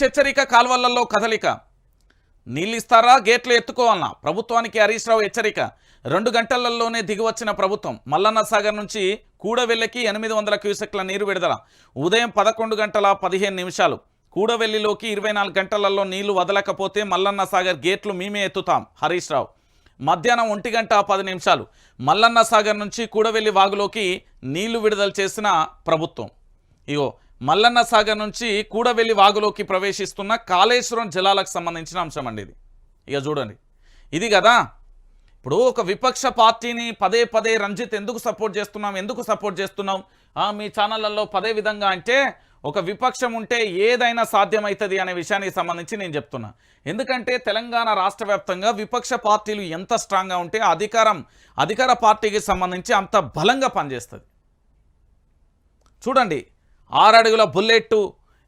హెచ్చరిక కాల్వలలో కదలిక. నీళ్ళు ఇస్తారా గేట్లు ఎత్తుకోవాలన్నా ప్రభుత్వానికి హరీష్ రావు హెచ్చరిక. రెండు గంటలలోనే దిగివచ్చిన ప్రభుత్వం. మల్లన్న సాగర్ నుంచి కూడవెల్లికి ఎనిమిది వందల క్యూసెక్ల నీరు విడుదల. ఉదయం పదకొండు గంటల పదిహేను నిమిషాలు. కూడవెల్లిలోకి ఇరవై నాలుగు గంటలలో నీళ్ళు వదలకపోతే మల్లన్న సాగర్ గేట్లు మేమే ఎత్తుతాం హరీష్ రావు. మధ్యాహ్నం ఒంటి గంట పది నిమిషాలు. మల్లన్న సాగర్ నుంచి కూడవెల్లి వాగులోకి నీళ్ళు విడుదల చేసిన ప్రభుత్వం. ఇగో మల్లన్న సాగర్ నుంచి కూడవెల్లి వాగులోకి ప్రవేశిస్తున్న కాళేశ్వరం జలాలకు సంబంధించిన అంశం అండి ఇది. ఇక చూడండి. ఇది కదా. ఇప్పుడు ఒక విపక్ష పార్టీని పదే పదే రంజిత్ ఎందుకు సపోర్ట్ చేస్తున్నాం ఎందుకు సపోర్ట్ చేస్తున్నాం మీ ఛానళ్ళల్లో పదే విధంగా అంటే ఒక విపక్షం ఉంటే ఏదైనా సాధ్యమవుతుంది అనే విషయానికి సంబంధించి నేను చెప్తున్నా. ఎందుకంటే తెలంగాణ రాష్ట్ర విపక్ష పార్టీలు ఎంత స్ట్రాంగ్గా ఉంటే అధికారం అధికార పార్టీకి సంబంధించి అంత బలంగా పనిచేస్తుంది. చూడండి. ఆరడుగుల బుల్లెట్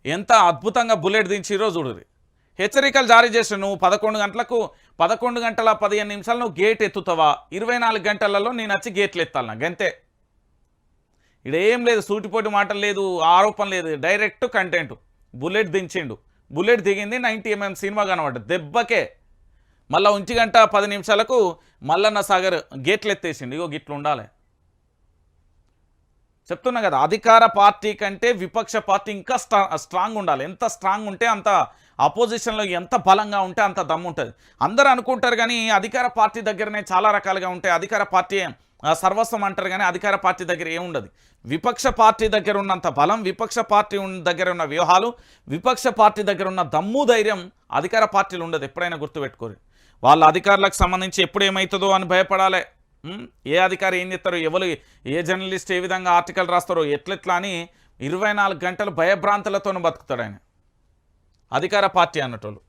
ఎంత అద్భుతంగా బుల్లెట్ దించిరో చూడుది హెచ్చరికలు జారీ చేసిన నువ్వు పదకొండు గంటలకు పదకొండు గంటల పదిహేను నిమిషాలు నువ్వు గేట్ ఎత్తుతావా? ఇరవై నాలుగు గంటలలో నేను వచ్చి గేట్లు ఎత్తాలి నాకు గంతే ఇడేం లేదు సూటిపోటి మాటలు లేదు ఆరోపణ లేదు డైరెక్ట్ కంటెంట్. బుల్లెట్ దించిండు. బుల్లెట్ దిగింది నైంటీ ఎంఎం సినిమా కనబడ్డ దెబ్బకే. మళ్ళీ ఉంచి గంట పది నిమిషాలకు మల్లన్న సాగర్ గేట్లు ఎత్తేసిండు. ఇగో గిట్లు ఉండాలి చెప్తున్నా కదా అధికార పార్టీ కంటే విపక్ష పార్టీ ఇంకా స్ట్రాంగ్ ఉండాలి. ఎంత స్ట్రాంగ్ ఉంటే అంత అపోజిషన్లో ఎంత బలంగా ఉంటే అంత దమ్ము ఉంటుంది. అందరూ అనుకుంటారు కానీ అధికార పార్టీ దగ్గరనే చాలా రకాలుగా ఉంటాయి. అధికార పార్టీ సర్వస్వం అంటారు కానీ అధికార పార్టీ దగ్గర ఏముండదు విపక్ష పార్టీ దగ్గర ఉన్నంత బలం విపక్ష పార్టీ దగ్గర ఉన్న వ్యూహాలు విపక్ష పార్టీ దగ్గర ఉన్న దమ్ము ధైర్యం అధికార పార్టీలు ఉండదు. ఎప్పుడైనా గుర్తుపెట్టుకోరు. వాళ్ళ అధికారులకు సంబంధించి ఎప్పుడు ఏమవుతుందో అని భయపడాలి. ఏ అధికారి ఏం చెప్తారు ఎవరు ఏ జర్నలిస్ట్ ఏ విధంగా ఆర్టికల్ రాస్తారో ఎట్లెట్లా అని ఇరవై నాలుగు గంటలు భయభ్రాంతులతో బతుకుతాడు ఆయన. అధికార పార్టీ అన్నటోళ్ళు.